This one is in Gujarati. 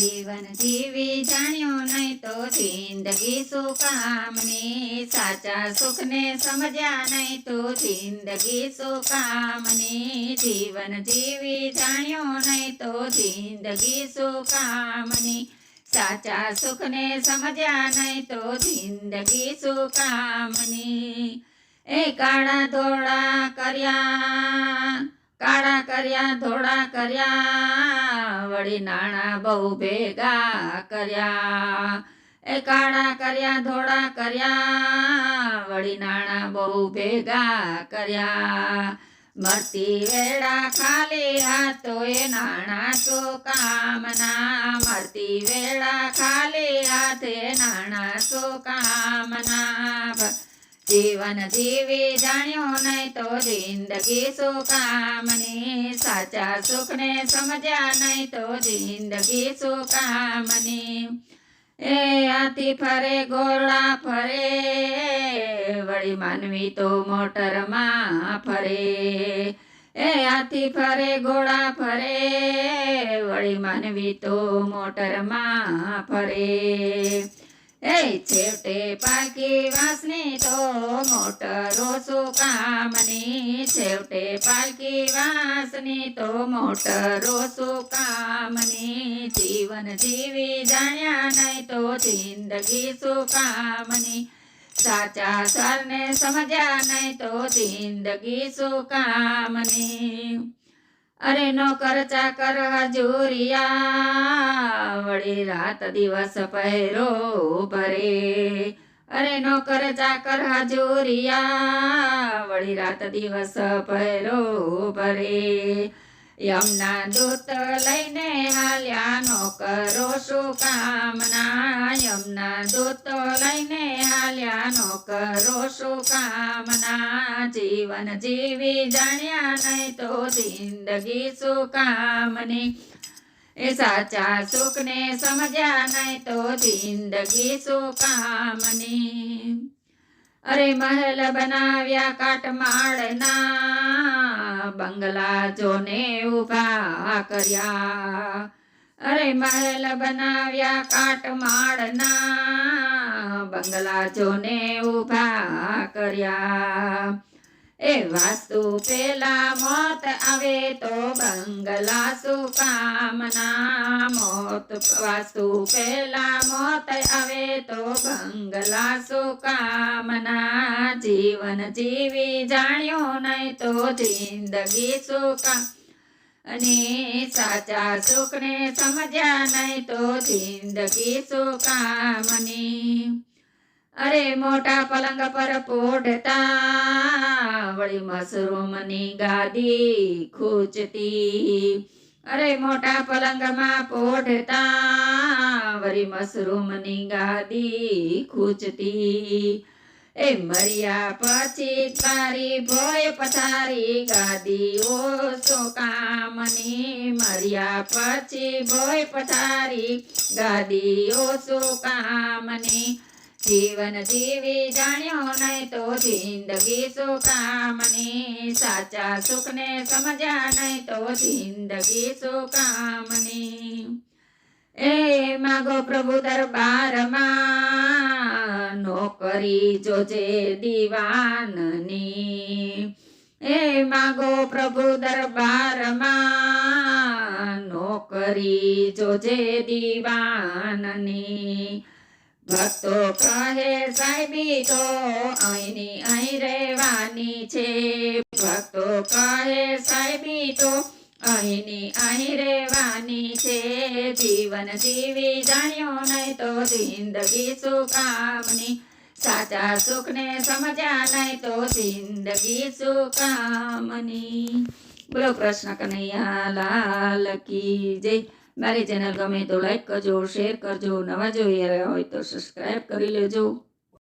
જીવન જીવી જાણ્યું નહીં તો જિંદગી શું કામની સાચા સુખને સમજ્યા નહીં તો જિંદગી શું કામની જીવન જીવી જાણ્યું નહીં તો જિંદગી શું કામની સાચા સુખને સમજ્યા નહીં તો જિંદગી શું કામની એ કાળા ધોળા કર્યા. કાળા કર્યા, ધોળા કર્યા, વળી નાણા બહુ ભેગા કર્યા. એ કાળા કર્યા, ધોળા કર્યા, વળી નાણા બહુ ભેગા કર્યા. મરતી વેળા ખાલી હાથો એ નાણા તો કામના મરતી વેળા ખાલી હાથે નાણા તો કામના જીવન જીવી જાણ્યો નહીં તો જિંદગી શું કામની સાચા સુખને સમજ્યા નહીં તો જિંદગી શું કામની એ આથી ફરે ગોળા ફરે, વળી માનવી તો મોટરમાં ફરે. એ આથી ફરે ગોળા ફરે, વળી માનવી તો મોટરમાં ફરે. એ છેવટે પાલકી વાસની તો મોટરો સુકામની કામની છેવટે પાકી વાસની તો મોટરો શું કામની જીવન જીવી જાણ્યા નહીં તો જિંદગી સુકામની કામની સાચા સરને સમજ્યા નહીં તો જિંદગી શું અરે નોકર ચાકર હજુરિયા, વળી રાત દિવસ પહેરો ભરે. અરે નોકર ચાકર હજુરિયા, વળી રાત દિવસ પહેરો ભરે. યમના દૂત લઈને હાલ્યા નોકરો શું કામના યમના દૂત લઈને હાલ્યા નોકરો શું કામના જીવન જીવી જાણ્યા નહીં તો જિંદગી શું કામની એ સાચા સુખને સમજ્યા નહીં તો જિંદગી શું કામની અરે મહેલ બનાવ્યા કાટમાળના. બંગલા જોને ઊભા કર્યા. અરે મહેલ બનાવ્યા કાટમાળના બંગલા જોને ઊભા કર્યા. એ વાસ્તુ પેલા મોત આવે તો બંગલા સુકામના. કામના મોત વાસ્તુ પેલા મોત આવે તો બંગલા સુકામના. કામના જીવન જીવી જાણ્યો નહીં તો જિંદગી કામ અને સાચા સુખને સમજ્યા નહીં તો જિંદગી શું કામની અરે મોટા પલંગ પર પોઢતા વળી મશરૂમની ગાદી ખૂચતી. અરે મોટા પલંગમાં પોઢતા વળી મશરૂમની ગાદી ખૂચતી. એ મર્યા પછી તારી ભોય પથારી ગાદીઓ કામની. મર્યા પછી ભોય પથારી ગાદીઓ કામની. જીવન જીવી જાણ્યો નહીં તો જિંદગી સુકામની કામની. સાચા સુખને સમજ્યા નહીં તો જિંદગી સુકામની કામની. એ માગો પ્રભુ દરબારમાં નોકરી જોજે દીવાનની. એ માગો પ્રભુ દરબારમાં નોકરી જોજે દીવાનની. ભક્તો કહે, સાહેબી, તો અહીંની અહીં રહેવાની છે. ભક્તો કહે, સાહેબી, તો અહીંની અહીં રહેવાની છે, જીવન જીવી જાણ્યો નહીં તો જિંદગી સુકામની. સાચા સુખને સમજ્યા નહીં તો જિંદગી શું કામની બોલો કૃષ્ણ કનૈયા લાલ કી જય. મારી ચેનલ ગમે તો લાઈક કરજો શેર કરજો, નવા જોઈએ હોય તો સબસ્ક્રાઈબ કરી લેજો.